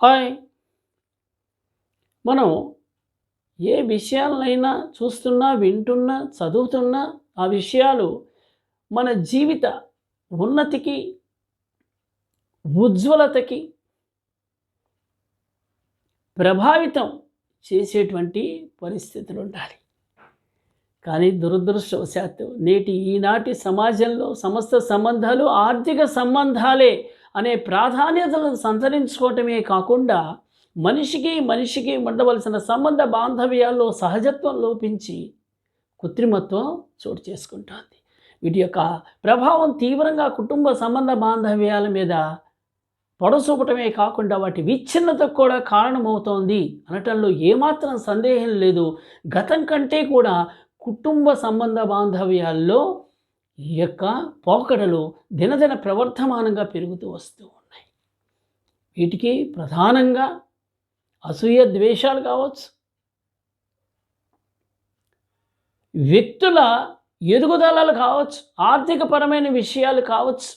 Hi. మనం ఏ విషయాలనైనా చూస్తున్నా వింటున్నా చదువుతున్నా ఆ విషయాలు మన జీవిత ఉన్నతికి ఉజ్వలతకి ప్రభావితం చేసేటువంటి పరిస్థితులు ఉండాలి. కానీ దురదృష్టవశాత్తు నేటి ఈనాటి సమాజంలో సమస్త సంబంధాలు ఆర్థిక సంబంధాలే అనే ప్రాధాన్యతలను సంతరించుకోవటమే కాకుండా మనిషికి మనిషికి ఉండవలసిన సంబంధ బాంధవ్యాల్లో సహజత్వం లోపించి కృత్రిమత్వం చోటు చేసుకుంటుంది. వీటి యొక్క ప్రభావం తీవ్రంగా కుటుంబ సంబంధ బాంధవ్యాల మీద పొడసూపటమే కాకుండా వాటి విచ్ఛిన్నతకు కూడా కారణమవుతోంది అనటంలో ఏమాత్రం సందేహం లేదు. గతం కంటే కూడా కుటుంబ సంబంధ బాంధవ్యాల్లో ఈ యొక్క పోకడలు దినదిన ప్రవర్ధమానంగా పెరుగుతూ వస్తూ ఉన్నాయి. వీటికి ప్రధానంగా అసూయ ద్వేషాలు కావచ్చు. వ్యక్తుల ఎదుగుదలలు కావచ్చు ఆర్థికపరమైన విషయాలు కావచ్చు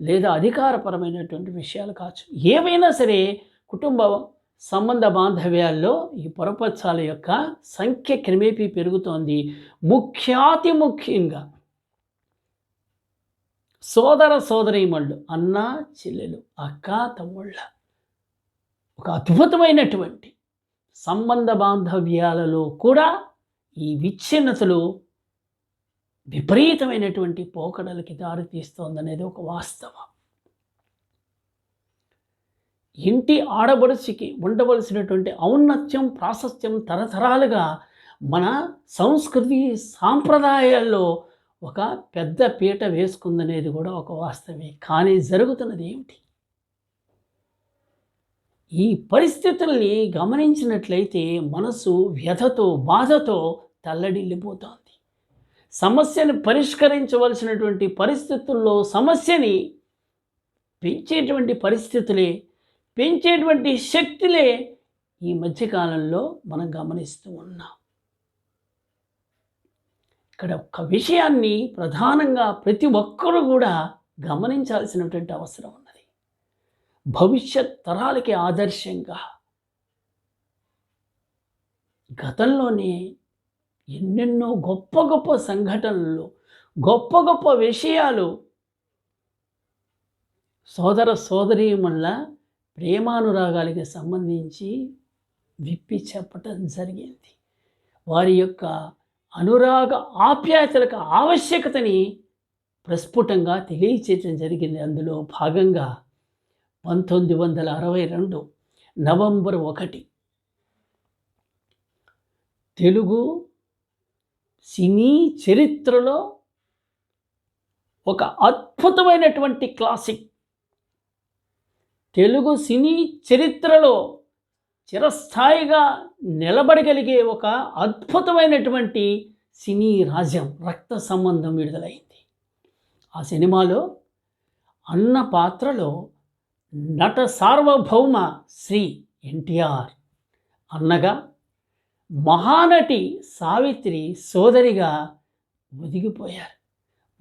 లేదా అధికారపరమైనటువంటి విషయాలు కావచ్చు. ఏవైనా సరే కుటుంబ సంబంధ బాంధవ్యాల్లో ఈ పొరపచ్చాల యొక్క సంఖ్య క్రమేపీ పెరుగుతోంది. ముఖ్యాతి ముఖ్యంగా సోదర సోదరీమణులు అన్న చెల్లెలు అక్క తమ్ముళ్ళ. ఒక అద్భుతమైనటువంటి సంబంధ బాంధవ్యాలలో కూడా ఈ విచ్ఛిన్నతలు విపరీతమైనటువంటి పోకడలకి దారితీస్తోందనేది ఒక వాస్తవం. ఇంటి ఆడబడుచుకి ఉండవలసినటువంటి ఔన్నత్యం ప్రాశస్త్యం తరతరాలుగా మన సంస్కృతి సాంప్రదాయాల్లో ఒక పెద్ద పీట వేసుకుందనేది కూడా ఒక వాస్తవమే. కానీ జరుగుతున్నది ఏమిటి? ఈ పరిస్థితుల్ని గమనించినట్లయితే మనసు వ్యధతో బాధతో తల్లడిల్లిపోతోంది. సమస్యను పరిష్కరించవలసినటువంటి పరిస్థితుల్లో సమస్యని పెంచేటువంటి పరిస్థితులే పెంచేటువంటి శక్తులే ఈ మధ్యకాలంలో మనం గమనిస్తూ ఉన్నాం. ఇక్కడ ఒక్క విషయాన్ని ప్రధానంగా ప్రతి ఒక్కరూ కూడా గమనించాల్సినటువంటి అవసరం ఉన్నది. భవిష్యత్ తరాలకి ఆదర్శంగా గతంలోనే ఎన్నెన్నో గొప్ప గొప్ప సంఘటనలు గొప్ప గొప్ప విషయాలు సోదర సోదరీముల ప్రేమానురాగాలకి సంబంధించి విప్పి చెప్పటం జరిగింది. వారి యొక్క అనురాగ ఆప్యాయతలకు ఆవశ్యకతని ప్రస్ఫుటంగా తెలియచేయటం జరిగింది. అందులో భాగంగా పంతొమ్మిది వందల అరవై రెండు నవంబర్ ఒకటి తెలుగు సినీ చరిత్రలో ఒక అద్భుతమైనటువంటి క్లాసిక్. తెలుగు సినీ చరిత్రలో చిరస్థాయిగా నిలబడగలిగే ఒక అద్భుతమైనటువంటి సినీ రాజ్యం రక్త సంబంధం విడుదలైంది. ఆ సినిమాలో అన్న పాత్రలో నట సార్వభౌమ శ్రీ ఎన్టీఆర్. అన్నగా మహానటి సావిత్రి సోదరిగా ఒదిగిపోయారు.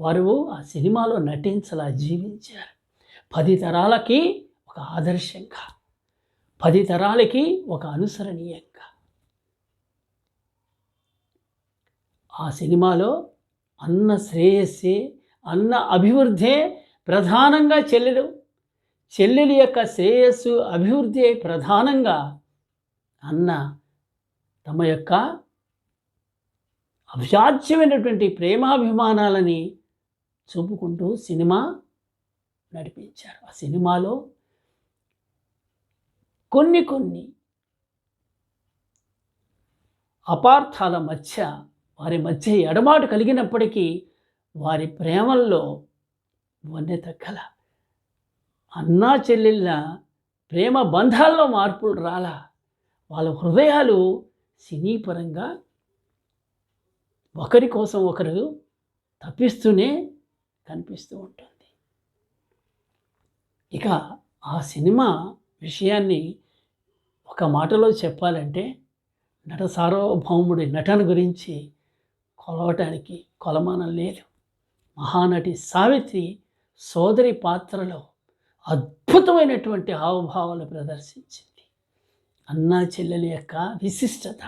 వారు ఆ సినిమాలో నటించలా జీవించారు. పది తరాలకి ఒక ఆదర్శంగా. పది తరాలకి ఒక అనుసరణీయంగా ఆ సినిమాలో అన్న శ్రేయస్సే అన్న అభివృద్ధే ప్రధానంగా చెల్లెలు. చెల్లెలు యొక్క శ్రేయస్సు అభివృద్ధి ప్రధానంగా అన్న తమ యొక్క అభ్యాజ్యమైనటువంటి ప్రేమాభిమానాలని చూపుకుంటూ సినిమా నడిపించారు. ఆ సినిమాలో కొన్ని కొన్ని అపార్థాల మధ్య వారి మధ్య ఎడబాటు కలిగినప్పటికీ వారి ప్రేమల్లో వన్నె తగ్గల. అన్నా చెల్లెళ్ళ ప్రేమ బంధాల్లో మార్పులు రాలా. వాళ్ళ హృదయాలు సినీపరంగా ఒకరి కోసం ఒకరు తప్పిస్తూనే కనిపిస్తూ ఉంటుంది. ఇక ఆ సినిమా విషయాన్ని ఒక మాటలో చెప్పాలంటే నట సార్వభౌముడి నటన గురించి కొలవటానికి కొలమానం లేదు మహానటి సావిత్రి సోదరి పాత్రలో అద్భుతమైనటువంటి హావభావాలు ప్రదర్శించింది. అన్న చెల్లెల యొక్క విశిష్టత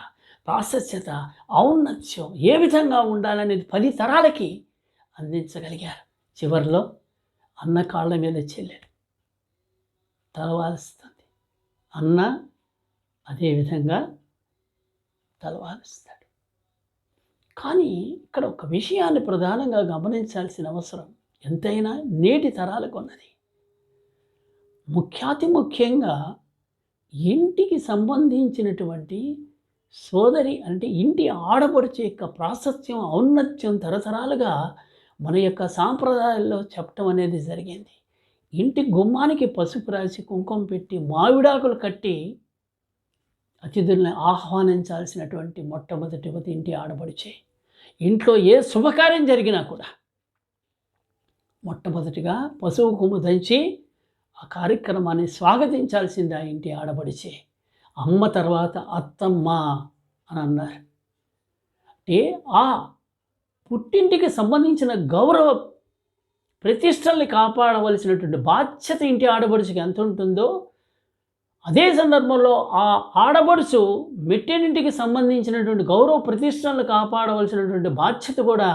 ప్రాశస్యత ఔన్నత్యం ఏ విధంగా ఉండాలనేది పది తరాలకి అందించగలిగారు. చివరిలో అన్న కాళ్ళ మీద చెల్లెలు. తలవాలుస్తుంది అన్న అదేవిధంగా తలవాలుస్తాడు కానీ ఇక్కడ ఒక విషయాన్ని ప్రధానంగా గమనించాల్సిన అవసరం ఎంతైనా నేటి తరాలకు ఉన్నది. ముఖ్యాతి ముఖ్యంగా ఇంటికి సంబంధించినటువంటి సోదరి అంటే ఇంటి ఆడపడుచు యొక్క ప్రాశస్త్యం ఔన్నత్యం తరతరాలుగా మన యొక్క సాంప్రదాయాల్లో చెప్పటం అనేది జరిగింది. ఇంటి గుమ్మానికి పసుపు రాసి కుంకుమ పెట్టి మావిడాకులు కట్టి అతిథుల్ని ఆహ్వానించాల్సినటువంటి మొట్టమొదటి ఇంటి ఆడబడిచే ఇంట్లో ఏ శుభకార్యం జరిగినా కూడా మొట్టమొదటిగా పశువు కొమ్ము దంచి ఆ కార్యక్రమాన్ని స్వాగతించాల్సింది ఆ ఇంటి ఆడబడిచే అమ్మ తర్వాత అత్తమ్మ అని అన్నారు. అంటే ఆ పుట్టింటికి సంబంధించిన గౌరవ ప్రతిష్టల్ని కాపాడవలసినటువంటి బాధ్యత ఇంటి ఆడబడుచుకి ఎంత ఉంటుందో అదే సందర్భంలో ఆ ఆడబడుచు మెట్టినింటికి సంబంధించినటువంటి గౌరవ ప్రతిష్టలను కాపాడవలసినటువంటి బాధ్యత కూడా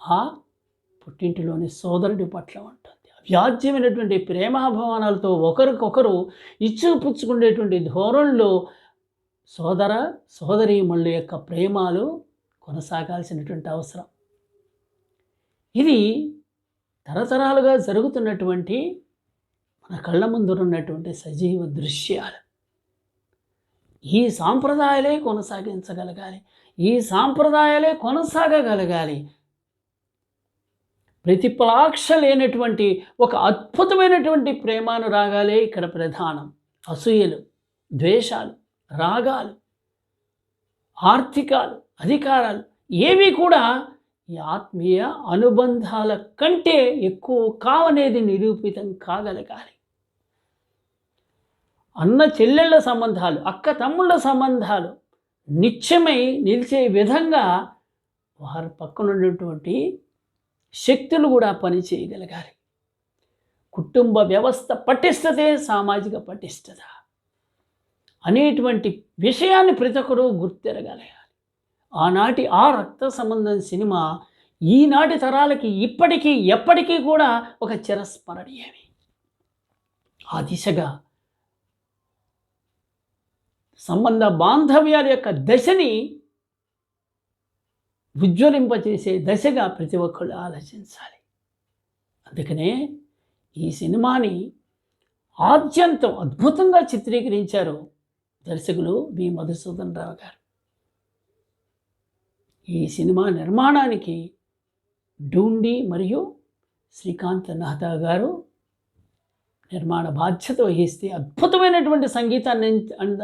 ఆ పుట్టింటిలోని సోదరుడి పట్ల ఉంటుంది. అవ్యాజ్యమైనటువంటి ప్రేమాభిమానాలతో ఒకరికొకరు ఇచ్చు పుచ్చుకునేటువంటి ధోరణిలో సోదర సోదరీమణుల యొక్క ప్రేమాలు కొనసాగాల్సినటువంటి అవసరం. ఇది తరతరాలుగా జరుగుతున్నటువంటి మన కళ్ళ ముందు ఉన్నటువంటి సజీవ దృశ్యాలు. ఈ సాంప్రదాయాలే కొనసాగించగలగాలి. ఈ సాంప్రదాయాలే కొనసాగగలగాలి. ప్రతిపలాక్ష లేనటువంటి ఒక అద్భుతమైనటువంటి ప్రేమానురాగాలే ఇక్కడ ప్రధానం. అసూయలు ద్వేషాలు రాగాలు ఆర్థికాలు అధికారాలు ఏవి కూడా ఈ ఆత్మీయ అనుబంధాల కంటే ఎక్కువ కావనేది నిరూపితం కాగలగాలి అన్న చెల్లెళ్ళ సంబంధాలు అక్క తమ్ముళ్ళ సంబంధాలు నిత్యమై నిలిచే విధంగా వారి పక్కన ఉన్నటువంటి శక్తులు కూడా పనిచేయగలగాలి కుటుంబ వ్యవస్థ పటిష్టతే సామాజిక పటిష్టత అనేటువంటి విషయాన్ని ప్రతి ఒక్కరూ గుర్తెరగలగాలి ఆనాటి ఆ రక్త సంబంధం సినిమా ఈనాటి తరాలకి ఇప్పటికీ ఎప్పటికీ కూడా ఒక చిరస్మరణీయమే. ఆ దిశగా సంబంధ బాంధవ్యాల యొక్క దశని ఉజ్వలింపచేసే దశగా ప్రతి ఒక్కళ్ళు ఆలోచించాలి. అందుకనే ఈ సినిమాని ఆద్యంతం అద్భుతంగా చిత్రీకరించారు దర్శకులు బి మధుసూదన్ రావు గారు. ఈ సినిమా నిర్మాణానికి డూండి మరియు శ్రీకాంత్ నహతా గారు నిర్మాణ బాధ్యత వహిస్తే అద్భుతమైనటువంటి సంగీతాన్ని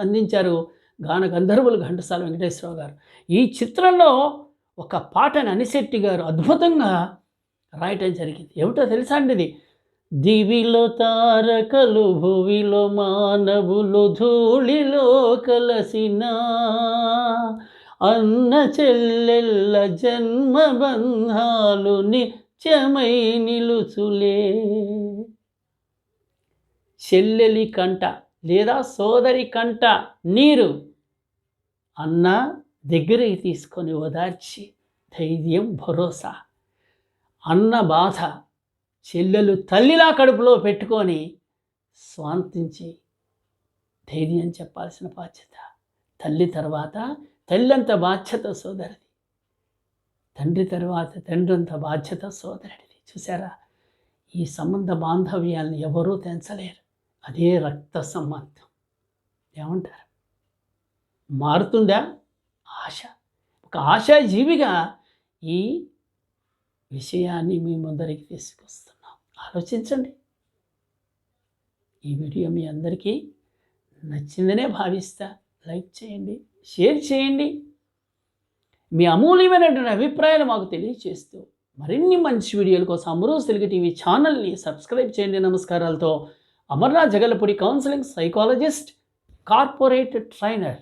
అందించారు గాన గంధర్వులు ఘంటసాల వెంకటేశ్వరరావు గారు. ఈ చిత్రంలో ఒక పాటను అనిశెట్టి గారు అద్భుతంగా రాయటం జరిగింది. ఏమిటో తెలుసా అండి ఇది? దివిలో తారకలు భువిలో మానవులు ధూళిలో కలసినా అన్న చెల్లెళ్ళ జన్మబంధాలు నిత్యమై నిలుచులే. చెల్లెలి కంట లేదా సోదరి కంట నీరు అన్న దగ్గరికి తీసుకొని ఓదార్చి ధైర్యం భరోసా. అన్న బాధ చెల్లెలు తల్లిలా కడుపులో పెట్టుకొని స్వాంతించి ధైర్యం చెప్పాల్సిన బాధ్యత. తల్లి తర్వాత తల్లంత బాధ్యత సోదరిది తండ్రి తర్వాత తండ్రి అంత బాధ్యత సోదరుడిది చూసారా ఈ సంబంధ బాంధవ్యాలను ఎవరూ తెంచలేరు. అదే రక్త సంబంధం. ఏమంటారు? మారుతుందా? ఆశ. ఒక ఆశాజీవిగా ఈ విషయాన్ని మీ ముందరికి తీసుకొస్తున్నాం. ఆలోచించండి. ఈ వీడియో మీ అందరికీ నచ్చిందనే భావిస్తా. లైక్ చేయండి. షేర్ చేయండి. మీ అమూల్యమైనటువంటి అభిప్రాయాలు మాకు తెలియజేస్తూ మరిన్ని మంచి వీడియోల కోసం అమరోజ్ తెలుగు టీవీ ఛానల్ని సబ్స్క్రైబ్ చేయండి. నమస్కారాలతో Amarnath Jagalapudi counselling psychologist corporate trainer.